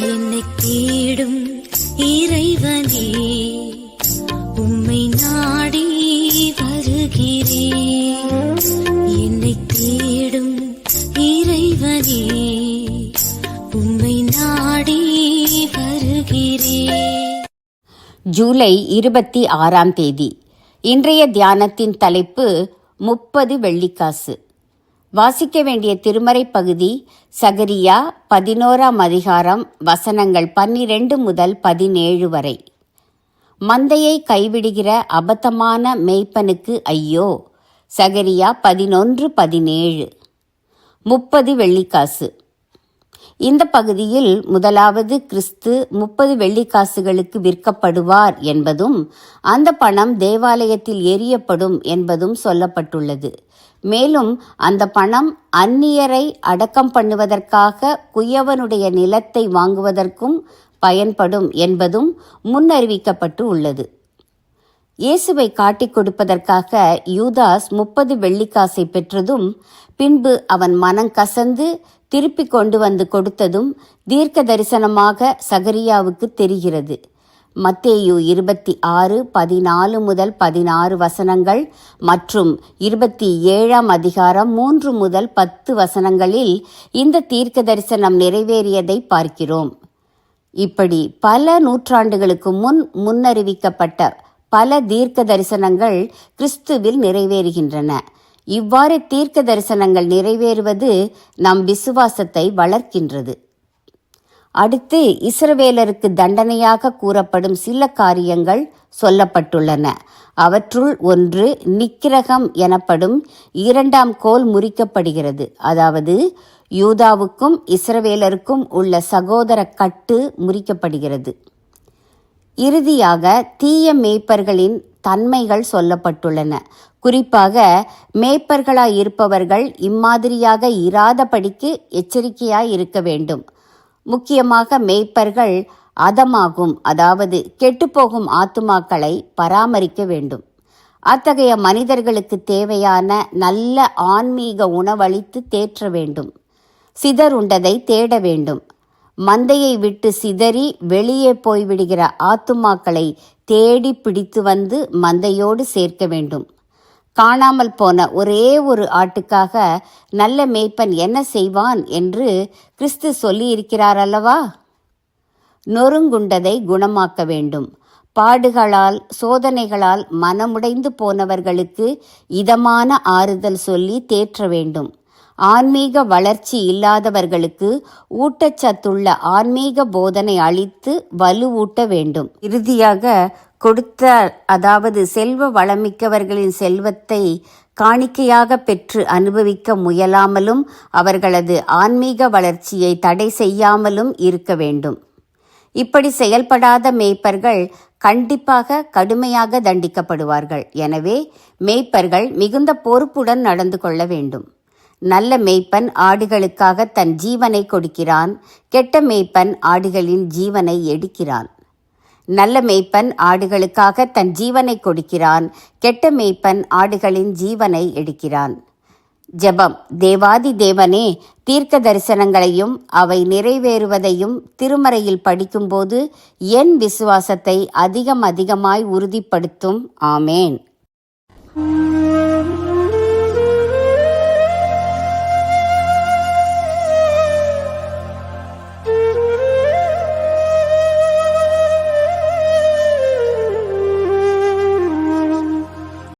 என்னை தேடும் இறைவனே உம்மை நாடி வருகிறேன் என்னை தேடும் இறைவனே உம்மை நாடி வருகிறேன் ஜூலை இருபத்தி ஆறாம் தேதி. இன்றைய தியானத்தின் தலைப்பு முப்பது வெள்ளிக்காசு. வாசிக்க வேண்டிய திருமறை பகுதி சகரியா பதினோராம் அதிகாரம் வசனங்கள் பன்னிரண்டு முதல் பதினேழு வரை. மந்தையை கைவிடுகிற அபத்தமான மெய்ப்பனுக்கு ஐயோ சகரியா பதினொன்று பதினேழு. முப்பது வெள்ளிக்காசு. இந்த பகுதியில் முதலாவது கிறிஸ்து முப்பது வெள்ளிக்காசுகளுக்கு விற்கப்படுவார் என்பதும் அந்த பணம் தேவாலயத்தில் எரியப்படும் என்பதும் சொல்லப்பட்டுள்ளது. மேலும் அந்த பணம் அந்நியரை அடக்கம் பண்ணுவதற்காக குயவனுடைய நிலத்தை வாங்குவதற்கும் பயன்படும் என்பதும் முன்னறிவிக்கப்பட்டு உள்ளது. இயேசுவை காட்டிக் கொடுப்பதற்காக யூதாஸ் முப்பது வெள்ளிக்காசை பெற்றதும் பின்பு அவன் மனம் கசந்து திருப்பி கொண்டு வந்து கொடுத்ததும் தீர்க்க தரிசனமாக சகரியாவுக்கு தெரிகிறது. மத்தேயு இருபத்தி ஆறு பதினாலு முதல் பதினாறு வசனங்கள் மற்றும் இருபத்தி ஏழாம் அதிகாரம் மூன்று முதல் பத்து வசனங்களில் இந்த தீர்க்க தரிசனம் நிறைவேறியதை பார்க்கிறோம். இப்படி பல நூற்றாண்டுகளுக்கு முன் முன்னறிவிக்கப்பட்ட பல தீர்க்க தரிசனங்கள் கிறிஸ்துவில் நிறைவேறுகின்றன. இவ்வாறு தீர்க்க தரிசனங்கள் நிறைவேறுவது நம் விசுவாசத்தை வளர்க்கின்றது. அடுத்து இஸ்ரவேலருக்கு தண்டனையாக கூறப்படும் சில காரியங்கள் சொல்லப்பட்டுள்ளன. அவற்றுள் ஒன்று நிக்கிரகம் எனப்படும் இரண்டாம் கோல் முறிக்கப்படுகிறது. அதாவது யூதாவுக்கும் இஸ்ரவேலருக்கும் உள்ள சகோதர கட்டு முறிக்கப்படுகிறது. இறுதியாக தீய மேய்ப்பர்களின் தன்மைகள் சொல்லப்பட்டுள்ளன. குறிப்பாக மேய்ப்பர்களாய் இருப்பவர்கள் இம்மாதிரியாக இராதபடிக்கு எச்சரிக்கையாய் இருக்க வேண்டும். முக்கியமாக மேய்ப்பர்கள் அதமாகும் அதாவது கெட்டுப்போகும் ஆத்துமாக்களை பராமரிக்க வேண்டும். அத்தகைய மனிதர்களுக்கு தேவையான நல்ல ஆன்மீக உணவளித்து தேற்ற வேண்டும். சிதறுண்டதை தேட வேண்டும். மந்தையை விட்டு சிதறி வெளியே போய்விடுகிற ஆத்துமாக்களை தேடி பிடித்து வந்து மந்தையோடு சேர்க்க வேண்டும். காணாமல் போன ஒரே ஒரு ஆட்டுக்காக நல்ல மேய்ப்பன் என்ன செய்வான் என்று கிறிஸ்து சொல்லியிருக்கிறார் அல்லவா? நொறுங்குண்டதை குணமாக்க வேண்டும். பாடுகளால் சோதனைகளால் மனமுடைந்து போனவர்களுக்கு இதமான ஆறுதல் சொல்லி தேற்ற வேண்டும். ஆன்மீக வளர்ச்சி இல்லாதவர்களுக்கு ஊட்டச்சத்துள்ள ஆன்மீக போதனை அளித்து வலுவூட்ட வேண்டும். இறுதியாக கொடுத்த அதாவது செல்வ வளமிக்கவர்களின் செல்வத்தை காணிக்கையாக பெற்று அனுபவிக்க முயலாமலும் அவர்களது ஆன்மீக வளர்ச்சியை தடை செய்யாமலும் இருக்க வேண்டும். இப்படி செயல்படாத மேய்ப்பர்கள் கண்டிப்பாக கடுமையாக தண்டிக்கப்படுவார்கள். எனவே மேய்ப்பர்கள் மிகுந்த பொறுப்புடன் நடந்து கொள்ள வேண்டும். நல்ல மேய்ப்பன் ஆடுகளுக்காக தன் ஜீவனை கொடுக்கிறான் கெட்ட மேய்ப்பன் ஆடுகளின் ஜீவனை எடுக்கிறான். நல்ல மேய்ப்பன் ஆடுகளுக்காக தன் ஜீவனை கொடுக்கிறான் கெட்ட மேய்ப்பன் ஆடுகளின் ஜீவனை எடுக்கிறான். ஜெபம். தேவாதி தேவனே தீர்க்க தரிசனங்களையும் அவை நிறைவேறுவதையும் திருமறையில் படிக்கும்போது என் விசுவாசத்தை அதிகம் அதிகமாய் உறுதிப்படுத்தும். ஆமேன்.